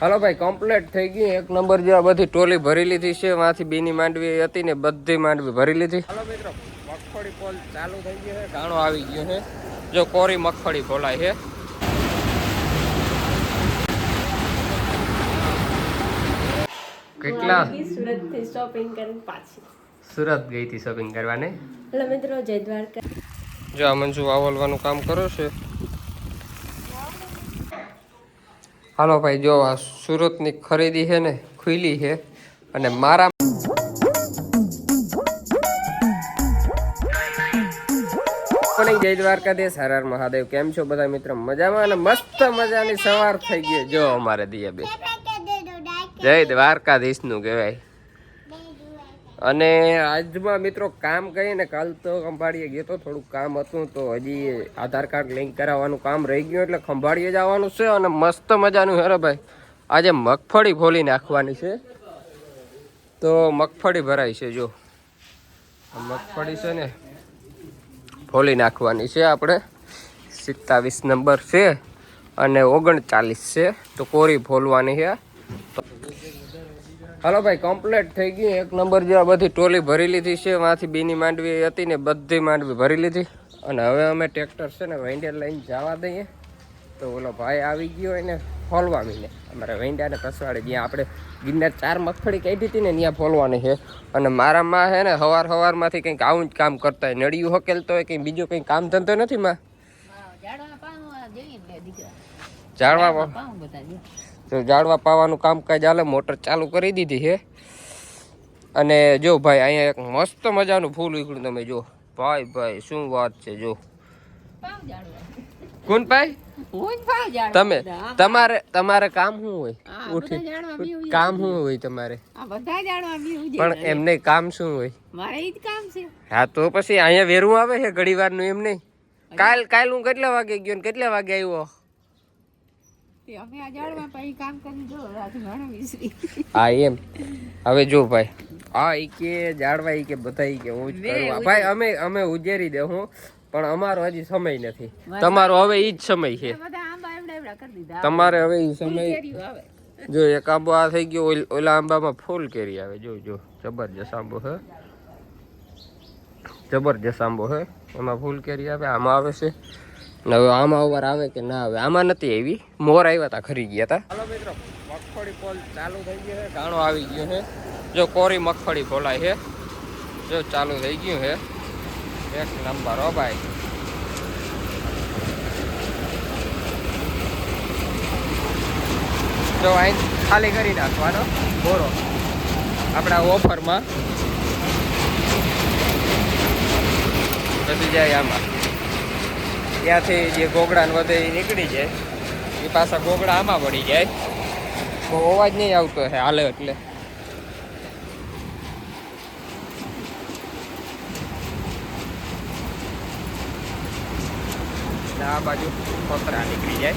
હાલો ભાઈ કમ્પ્લીટ થઈ ગઈ. એક નંબર જેવા બધી ટોલી ભરી લીધી છે. માંથી બીની માંડવી હતી ને બધી માંડવી ભરી લીધી. હાલો મિત્રો મગફળી પોલ ચાલુ થઈ ગયો છે. ગાણો આવી ગયો છે. જો કોરી મગફળી ભોલાય છે. કેટલા? સુરતથી શોપિંગ કરીને પાછી. સુરત ગઈ હતી શોપિંગ કરવાને? હેલો મિત્રો જય દ્વારકા. જો આ મંજુ વાવલવાનું કામ કરો છે? હાલો ભાઈ જો આ સુરતની ખરીદી છે ને ખુલી છે અને મારા જય દ્વારકાધીશ હર હર મહાદેવ. કેમ છો બધા મિત્રો? મજામાં અને મસ્ત મજાની સવાર થઈ ગઈ. જો અમારે દિયા બે જય દ્વારકાધીશનું કહેવાય. અને આજમાં મિત્રો કામ કરીને કાલ તો ખંભાળીએ ગયો તો થોડુંક કામ હતું તો હજી આધાર કાર્ડ લિંક કરાવવાનું કામ રહી ગયું એટલે ખંભાળીએ જવાનું છે અને મસ્ત મજાનું હેરો ભાઈ. આજે મગફળી ફોલી નાખવાની છે. તો મગફળી ભરાય છે, જો. મગફળી છે ને ફોલી નાખવાની છે આપણે. સિત્તાવીસ નંબર છે અને ઓગણચાલીસ છે. તો કોરી ફોલવાની છે. હાલો ભાઈ કમ્પ્લીટ થઈ ગઈ. એક નંબર જેવા બધી ટોલી ભરી લીધી છે. માંથી બીની માંડવી હતી ને બધી માંડવી ભરી લીધી. અને હવે અમે ટ્રેક્ટર છે ને વેંડિયા લઈને જવા દઈએ. તો ઓલો ભાઈ આવી ગયો એને ફોલવા મીને અમારે વેંડિયાને પસવાડે જ્યાં આપણે ગિરનાર ચાર મગફળી કાઢી હતી ને ત્યાં ફોલવાની છે. અને મારામાં છે ને સવાર હવારમાંથી કંઈક આવું જ કામ કરતા હોય. નડિયું હકેલતો હોય કંઈ બીજું કંઈ કામ ધંધો નથી માં? ઝાડવા તો ઝાડવા પાવાનું કામકાજ હાલે મોટર ચાલુ કરી દીધી છે. અને જો ભાઈ અહીંયા એક મસ્ત મજાનું ફૂલ ઉગડ્યું તમે જો. ભાઈ ભાઈ શું વાત છે જો. કોણ તમે તમારે તમારે કામ શું હોય? ઉઠી. કામ શું હોય તમારે? પણ એમને કામ શું હોય? કામ હા તો પછી અહીંયા વેરું આવે છે ઘડી એમ નહીં? કાલ કાલ હું કેટલા વાગે ગયો ને કેટલા વાગે આવ્યો? અમે આ જાળમાં પછી કામ કરી જો રાત ઘણો વિસરી. હા એમ. હવે જો ભાઈ આ ઈ કે જાડવા ઈ કે બધા ઈ કે હું જ કરવા ભાઈ અમે અમે ઉજેરી દે હું પણ અમારો હજી સમય નથી. તમારો હવે ઈ જ સમય છે. બધા આંબા એવડા એવડા કરી દીધા. તમારે હવે ઈ સમય જો એક આંબો આ થઈ ગયો ઓલ- ઓલા આંબામાં ફૂલ કેરી આવે. જો જો જબરજસ્ત આંબો હે. જબરજસ્ત આંબો હે. એમાં ફૂલ કેરી આવે આમાં આવે છે. હવે આમાં ઉપર આવે કે ના આવે, આમાં નથી આવી. મોર આવ્યા હતા ખરી ગયા હતા હાલો મિત્રો, મગફળી પોલ ચાલુ થઈ ગયો છે, ગાણો આવી ગયો છે. જો કોરી મગફળી ફોલાય છે, જો ચાલુ થઈ ગયું છે. એક નંબર હો ભાઈ. જો અહીં ખાલી કરી નાખવાનો બોરો. આપણા ઓફરમાં. બધું જાય આમાં. ત્યાંથી જે ગોગડાને વધે એ નીકળી જાય. એ પાછા ગોગડા આમાં વળી જાય. બહુ અવાજ નહીં આવતો હે હાલે એટલે. આ બાજુ કોતરા નીકળી જાય.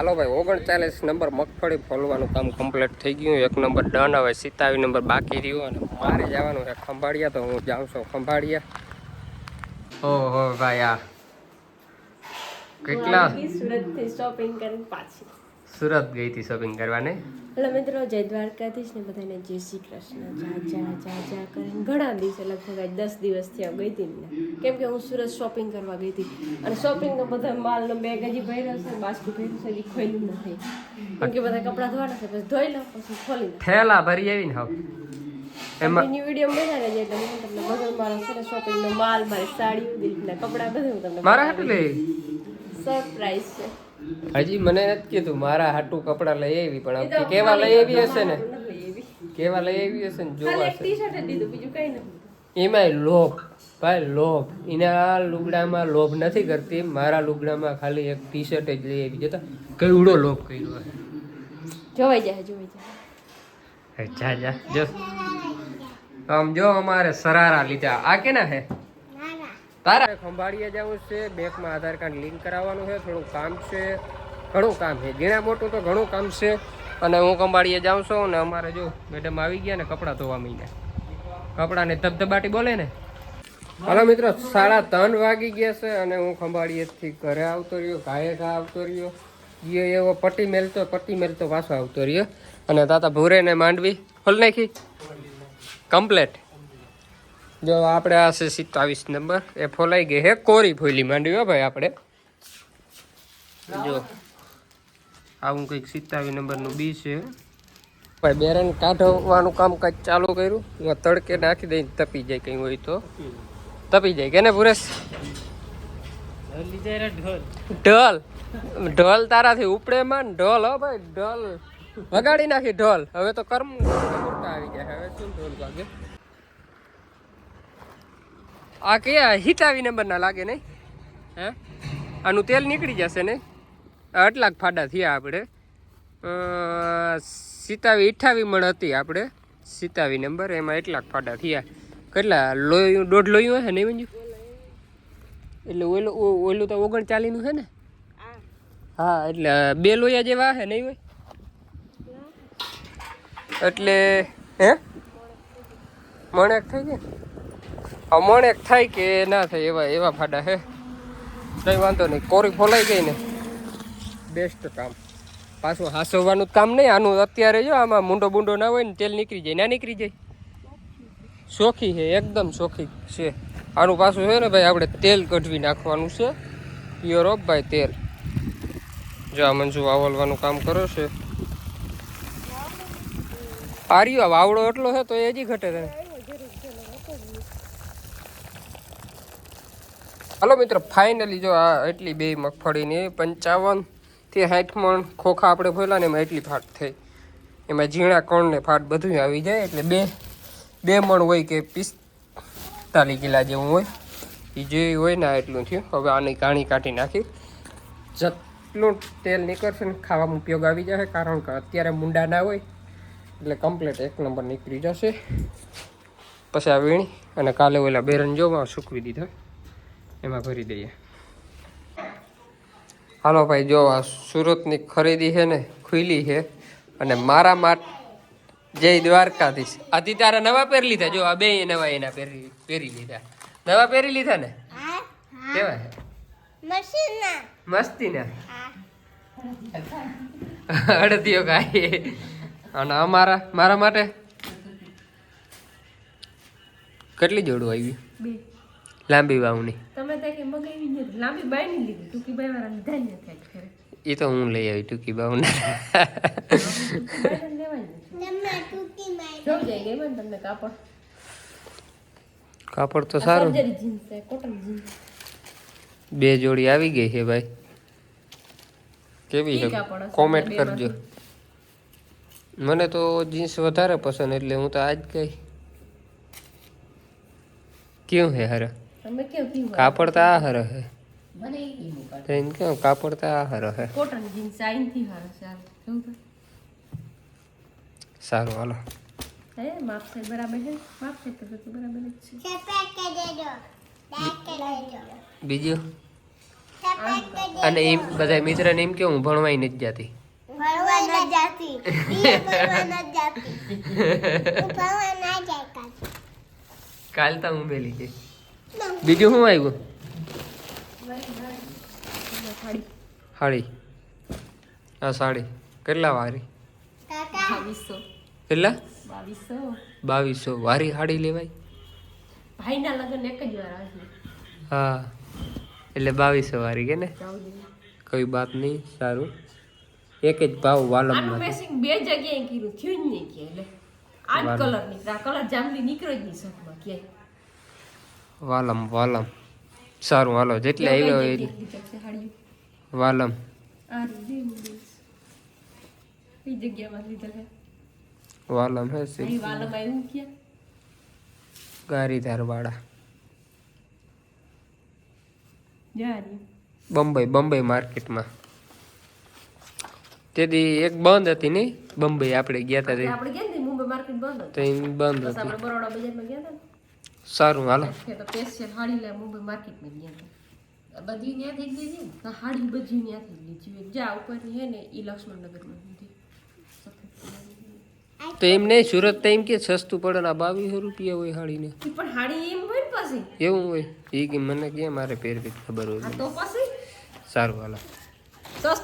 હાલો ભાઈ ઓગણચાલીસ નંબર મગફળી ફોલવાનું કામ કમ્પ્લીટ થઈ ગયું. એક નંબર ડન હવે સિત્તાવીસ નંબર બાકી રહ્યું અને મારે જવાનું છે ખંભાળિયા તો હું જાઉં છું ખંભાળિયા. ઓહો ભાઈ આ કેટલા? સુરતથી શોપિંગ કરીને પાછી. સુરત ગઈ હતી શોપિંગ કરવાને? એટલે મિત્રો જય દ્વારકાધીશ ને બધાને જય શ્રી કૃષ્ણ. જા જા જા જા કરીને ઘણા દિવસે લગભગ આજ દસ દિવસ થયા ગઈ હતી ને કેમ કે હું સુરત શોપિંગ કરવા ગઈ હતી. અને શોપિંગનો બધા માલનો બેગ હજી ભર્યો છે બાસ્કુ ભર્યું છે ખોલ્યું નથી. કેમ કે બધા કપડાં ધોવાના છે પછી ધોઈ લો પછી ખોલી થેલા ભરી આવી ને હવે એમાં વીડિયો બના રહેજે એટલે હું તમને બધું મારો શોપિંગનો માલ મારી સાડીઓ દિલીપના કપડાં બધું હું તમને મારા હાટું સરપ્રાઈઝ છે. હજી મને નથી કીધું મારા હાટું કપડાં લઈ આવી પણ કેવા લઈ આવી હશે ને? કેવા લઈ આવી હશે ને જોવા નથી. એમાંય લોભ ભાઈ લોભ. એના લુગડામાં લોભ નથી કરતી મારા લુગડામાં ખાલી એક ટી શર્ટ જ લઈ આવી. જતા? કેવડો લોભ કર્યો. જોવાઈ જાય જોવાઈ જાય. જા જા જો. આમ જો અમારે સરારા લીધા. આ કેના હે? તારા ખંભાળીએ જવું છે, બેંકમાં આધાર કાર્ડ લિંક કરાવવાનું છે, થોડું કામ છે, ઘણું કામ છે ઝીણા મોટું તો ઘણું કામ છે, અને હું ખંભાળીએ જાઉં છું, અને અમારે જો મેડમ આવી ગયા ને કપડાં ધોવા મહિને કપડાને ધબધબાટી બોલે ને? હલો મિત્રો, સાડા ત્રણ વાગી ગયા છે, અને હું ખંભાળીએથી ઘરે આવતો રહ્યો ઘાએ ઘા આવતો રહ્યો. ગયો એવો પટ્ટી મેલતો પટ્ટી મેલતો પાછો આવતો રહ્યો. અને તાતા ભૂરે ને માંડવી ખોલ નાખી. કમ્પ્લેટ. જો આપણે આ છે સિત્તાવીસ નંબર. એ ફોલાઈ ગઈ હે કોરી ફોલી માંડવી હો ભાઈ આપણે. જો આવું કંઈક સિત્તાવીસ નંબરનું બી છે. ભાઈ બેરન કાઢવાનું કાંઈક ચાલુ કર્યું. તડકે નાખી દઈને તપી જાય કંઈ હોય તો. તપી જાય કે ને પુરેશ ઢોલ. ઢોલ તારાથી ઉપડે માં ઢોલ હો ભાઈ, ઢોલ. વગાડી નાખી ઢોલ. હવે તો કર્મ આવી જાય હવે શું ઢોલ વાગે? આ કયા હિટાવી નંબરના લાગે નહીં? હે? આનું તેલ નીકળી જશે ને આટલાક ફાડા થયા આપણે. સીતાવી અઠાવી મણ હતી આપણે. સિતાવી નંબર, એમાં એટલાક ફાડા થયા. કેટલા? લોયું, દોઢ લોયું હે નહીં મંજુ? એટલે ઓલું ઓલું તો ઓગણચાલીસનું છે ને? હા, એટલે બે લોયા જેવા હે નહીં હોય? એટલે, હે? મણેક થઈ ગયા? હા એક થાય કે ના થાય એવા એવા ફાડા હે. કંઈ વાંધો નહીં. કોરી ફોલાઈ ગઈ ને. બેસ્ટ કામ. પાછું હાસવવાનું કામ નહીં. આનું અત્યારે જો આમાં મૂંડો બુંડો ના હોય ને, તેલ નીકળી જાય. ના નીકળી જાય. શોખી છે એકદમ શોખી છે. આનું પાછું છે ને ભાઈ, આપણે તેલ કઢવી નાખવાનું છે. પ્યોર ઓફ ભાઈ, તેલ. જો આ મંજુ વાવલવાનું કામ કરો છે. આર્યો વાવડો એટલો છે તો એ જ ઘટે તને હાલો મિત્રો ફાઇનલી જો આ એટલી બે મગફળીની પંચાવનથી સાઠ મણ ખોખા આપણે ફોલ્યા ને એમાં એટલી ફાટ થઈ. એમાં ઝીણા કણ ને ફાટ બધું આવી જાય એટલે બે બે મણ હોય કે પિસ્તાલીસ કિલા જેવું હોય. એ જે હોય ને એટલું થયું. હવે આની કાણી કાઢી નાખી. જેટલું તેલ નીકળશે ને ખાવામાં ઉપયોગ આવી જશે, કારણ કે અત્યારે મુંડા ના હોય એટલે કમ્પ્લીટ એક નંબર નીકળી જશે. પછી આ વીણી અને કાલે ઓલા બેરન જોવા સૂકવી દીધા. એમાં ભરી દઈએ. હાલો ભાઈ જો આ સુરતની ખરીદી છે ને ખુલી છે અને મારા માટે જય દ્વારકાધીશ. આથી તારા નવા પહેરી લીધા? જો આ બે નવા એના પહેરી પહેરી લીધા. નવા પહેરી લીધા ને? કેવા છે? મસ્તી ને અડધીઓ કાંઈ અને અમારા મારા માટે? કેટલી જોડું આવ્યું? બે. લાંબી વાવની. તમે મગાવી લાંબી લીધી. ટૂંકી વાળા એ તો હું લઈ આવી ટૂંકી બાવને કાપડ? કાપડ તો સારું. બે જોડી આવી ગઈ છે ભાઈ. કેવી છે? કોમેન્ટ કરજો. મને તો જીન્સ વધારે પસંદ એટલે હું તો આજ કઈ. કેવું છે હરે? તમે કેવું પીવું કાપડ તો આ હર હે. મને ઈ તો કેવું કાપડ તો આ હર હે. કોટન જીન્સ આઈનથી હર કેવું તો સારું હાલો. હે માપ સે બરાબર હે માપ સે તો તો બરાબર જ છે. બીજું? અને એમ બધા મિત્રને એમ કે હું ભણવાય નથી જાતી. કાલ. તો હું બેલી ગઈ. બીજું શું આવ્યું સાડી. આ સાડી. કેટલા વારી? કેટલા? બાવીસો. વારી સાડી લેવાય? ભાઈના લગ્ન એક જ વાર હા. એટલે બાવીસો વારી કે ને? કોઈ બાત નહીં સારું. એક જ ભાવ વાલમ મેસિંગ બે જગ્યાએ કીધું થયું જ નહીં કે એટલે આ કલર નીકળ્યા કલર જાંબલી નીકળ્યો જ નહીં શકમાં ક્યાંય. વાલમ વાલમ. સારું હાલો જેટલે આવ્યો હોય એટલે. વાલમ. છે. વાલમ હે ક્યાં? ગારીધાર વાળા. રહ્યું. બંબઈ બંબઈ માર્કેટમાં. તેથી એક બંધ હતી નહીં? બંબઈ આપણે ગયા હતા. બંધ હતું. સારું હાલો. તો સ્પેશિયલ હાડી લે મુંબઈ માર્કેટમાં ગયા હતા. બધી ત્યાં થઈ ગઈ છે તો હાડી બધી ત્યાંથી લીધી જ્યાં ઉપરની હે ને એ લક્ષ્મણનગરમાં હતી તો એમ નહીં સુરત તો એમ કે સસ્તું પડે ને આ બાવીસો રૂપિયા હોય હાડીને પણ હાડી એમ હોય ને પછી? એવું હોય? એ કે મને કે મારે પહેરવી ખબર હોય. તો પછી? સારું હાલો. સસ્તું